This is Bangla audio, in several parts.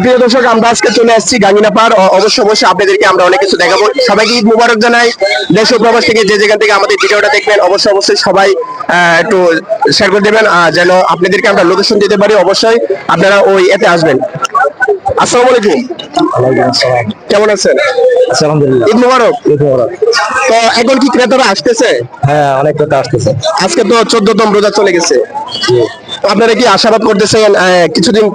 প্রিয় দর্শক আমরা আজকে চলে আসছি পার অবশ্যই অবশ্যই আপনাদেরকে আমরা অনেক কিছু দেখাবো। সবাইকে ঈদ মুবারক জানাই। দেশ প্রবাস থেকে যে যেখান থেকে আমাদের ভিডিওটা দেখবেন অবশ্যই অবশ্যই সবাই একটু শেয়ার করে দেবেন। যেন আপনাদেরকে আমরা লোকেশন দিতে পারি অবশ্যই আপনারা ওই এতে আসবেন। আসসালামু আলাইকুম। কেমন আছেন? আলহামদুলিল্লাহ। ঈদ মুবারক। তো এখন কি ক্রেতারা আসতেছে? হ্যাঁ অনেক আসতেছে। আজকে তো চোদ্দতম রোজা চলে গেছে। আপনারা কি আশাবাদ করতেছেন কিছুদিন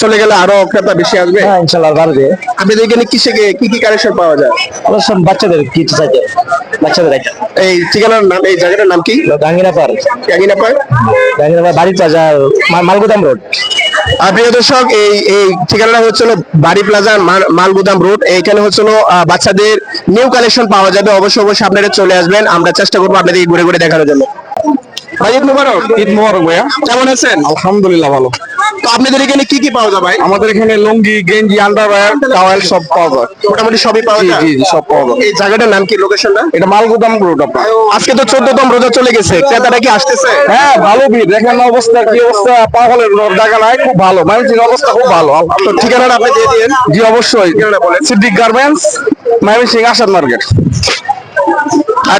চলে গেলে আরও ক্রেতা বেশি আসবে? হ্যাঁ ইনশাল্লাহ বাড়বে। আপনাদের এখানে কিসে কি কি কালেকশন পাওয়া যায়? আমার সব বাচ্চাদের কিছু চাইছে বাচ্চাদের এই ঠিকানার নাম এই জায়গাটার নাম কি? গাঙ্গিনা পার জানি না পায় বাড়ির বাজার মালগুদাম রোড। আর প্রিয় দর্শক এই এই ঠিকানাটা হচ্ছিল বাড়ি প্লাজা মালগুদাম রোড। এইখানে হচ্ছিল বাচ্চাদের নিউ কালেকশন পাওয়া যাবে। অবশ্যই অবশ্যই আপনারা চলে আসবেন। আমরা চেষ্টা করব আপনাদের ঘুরে ঘুরে দেখানোর জন্য। ভাই ঈদ মুবারক। ঈদ মোবারক ভাইয়া। কেমন আছেন? আলহামদুলিল্লাহ ভালো। তো আপনাদের এখানে কি কি পাওয়া যায় ভাই? আমাদের এখানে লুঙ্গি গেঞ্জি আন্ডারওয়্যার টাওয়েল সব পাওয়া যায়। মোটামুটি সবই পাওয়া যায়? জি জি, সব পাওয়া যায়। এই জায়গাটার নাম কি লোকেশনটা এটা মালগুদাম রোড আপনার। আজকে তো চোদ্দতম রোজা চলে গেছে। ক্রেতারা কি আসতেছে? হ্যাঁ ভালো ভিড়। দেখেন অবস্থা কি অবস্থা? পাগলের দেখা নাই খুব ভালো। মানুষের অবস্থা খুব ভালো। তো ঠিকানাটা আপনি দিয়ে দিন জি অবশ্যই। ঠিকানাটা বলেন। Siddique garments Mymensingh Asad market.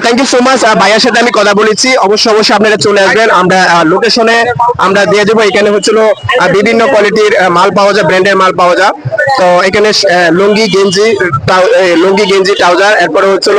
Thank you so much ভাইয়ার সাথে আমি কথা বলেছি। অবশ্যই অবশ্যই আপনারা চলে আসবেন। আমরা লোকেশনে আমরা দিয়ে দেবো। এখানে হচ্ছিল বিভিন্ন কোয়ালিটির মাল পাওয়া যায় ব্র্যান্ডের মাল পাওয়া যায়। তো এখানে লুঙ্গি, গেঞ্জি লুঙ্গি, গেঞ্জি ট্রাউজার এরপরে হচ্ছিল